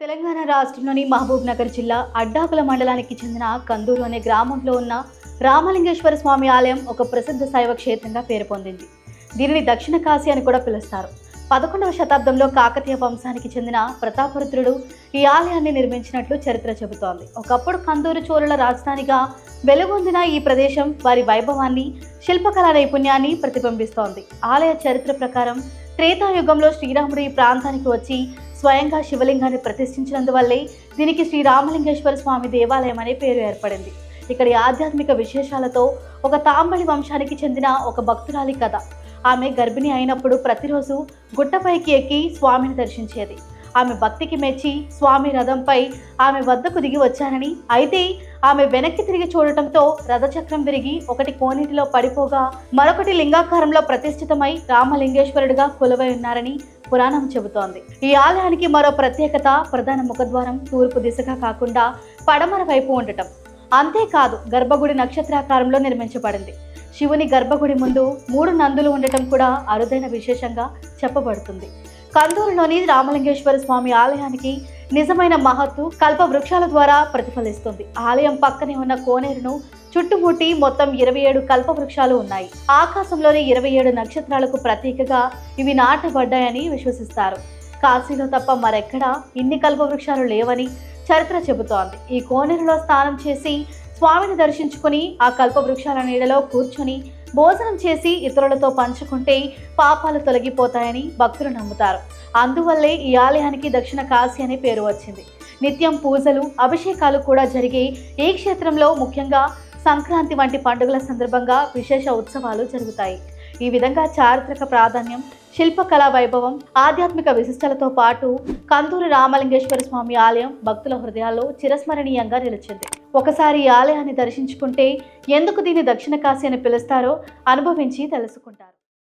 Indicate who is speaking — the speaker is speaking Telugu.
Speaker 1: తెలంగాణ రాష్ట్రంలోని మహబూబ్ నగర్ జిల్లా అడ్డాకుల మండలానికి చెందిన కందూరు అనే గ్రామంలో ఉన్న రామలింగేశ్వర స్వామి ఆలయం ఒక ప్రసిద్ధ శైవ క్షేత్రంగా పేరు పొందింది. దీనిని దక్షిణ కాశీ అని కూడా పిలుస్తారు. పదకొండవ శతాబ్దంలో కాకతీయ వంశానికి చెందిన ప్రతాపరుద్రుడు ఈ ఆలయాన్ని నిర్మించినట్లు చరిత్ర చెబుతోంది. ఒకప్పుడు కందూరు చోళుల రాజధానిగా వెలుగొందిన ఈ ప్రదేశం వారి వైభవాన్ని శిల్పకళా నైపుణ్యాన్ని ప్రతిబింబిస్తోంది. ఆలయ చరిత్ర ప్రకారం త్రేతాయుగంలో శ్రీరాముడు ఈ ప్రాంతానికి వచ్చి స్వయంగా శివలింగాన్ని ప్రతిష్ఠించినందువల్లే దీనికి శ్రీ రామలింగేశ్వర స్వామి దేవాలయం అనే పేరు ఏర్పడింది. ఇక్కడి ఆధ్యాత్మిక విశేషాలతో ఒక తాంబళి వంశానికి చెందిన ఒక భక్తురాలి కథ. ఆమె గర్భిణి అయినప్పుడు ప్రతిరోజు గుట్టపైకి ఎక్కి స్వామిని దర్శించేది. ఆమె భక్తికి మెచ్చి స్వామి రథంపై ఆమె వద్దకు దిగి వచ్చారని అయితే ఆమె వెనక్కి తిరిగి చూడటంతో రథచక్రం విరిగి ఒకటి కోనేటిలో పడిపోగా మరొకటి లింగాకారంలో ప్రతిష్ఠితమై రామలింగేశ్వరుడిగా కొలువై ఉన్నారని పురాణం చెబుతోంది. ఈ ఆలయానికి మరో ప్రత్యేకత ప్రధాన ముఖద్వారం తూర్పు దిశగా కాకుండా పడమర వైపు ఉండటం. అంతేకాదు గర్భగుడి నక్షత్రాకారంలో నిర్మించబడింది. శివుని గర్భగుడి ముందు మూడు నందులు ఉండటం కూడా అరుదైన విశేషంగా చెప్పబడుతుంది. కందూరులోని రామలింగేశ్వర స్వామి ఆలయానికి నిజమైన మహత్తు కల్ప వృక్షాల ద్వారా ప్రతిఫలిస్తుంది. ఆలయం పక్కనే ఉన్న కోనేరును చుట్టుముట్టి మొత్తం ఇరవై ఏడు కల్ప వృక్షాలు ఉన్నాయి. ఆకాశంలోని ఇరవై ఏడు నక్షత్రాలకు ప్రతీకగా ఇవి నాటబడ్డాయని విశ్వసిస్తారు. కాశీలో తప్ప మరెక్కడా ఇన్ని కల్ప వృక్షాలు లేవని చరిత్ర చెబుతోంది. ఈ కోనేరులో స్నానం చేసి స్వామిని దర్శించుకుని ఆ కల్ప వృక్షాల నీడలో కూర్చొని భోజనం చేసి ఇతరులతో పంచుకుంటే పాపాలు తొలగిపోతాయని భక్తులు నమ్ముతారు. అందువల్లే ఈ ఆలయానికి దక్షిణ కాశీ అనే పేరు వచ్చింది. నిత్యం పూజలు అభిషేకాలు కూడా జరిగే ఈ క్షేత్రంలో ముఖ్యంగా సంక్రాంతి వంటి పండుగల సందర్భంగా విశేష ఉత్సవాలు జరుగుతాయి. ఈ విధంగా చారిత్రక ప్రాధాన్యం శిల్పకళా వైభవం ఆధ్యాత్మిక విశిష్టలతో పాటు కందూరి రామలింగేశ్వర స్వామి ఆలయం భక్తుల హృదయాల్లో చిరస్మరణీయంగా నిలిచింది. ఒకసారి ఈ ఆలయాన్ని దర్శించుకుంటే ఎందుకు దీన్ని దక్షిణ కాశీ అని పిలుస్తారో అనుభవించి తెలుసుకుంటారు.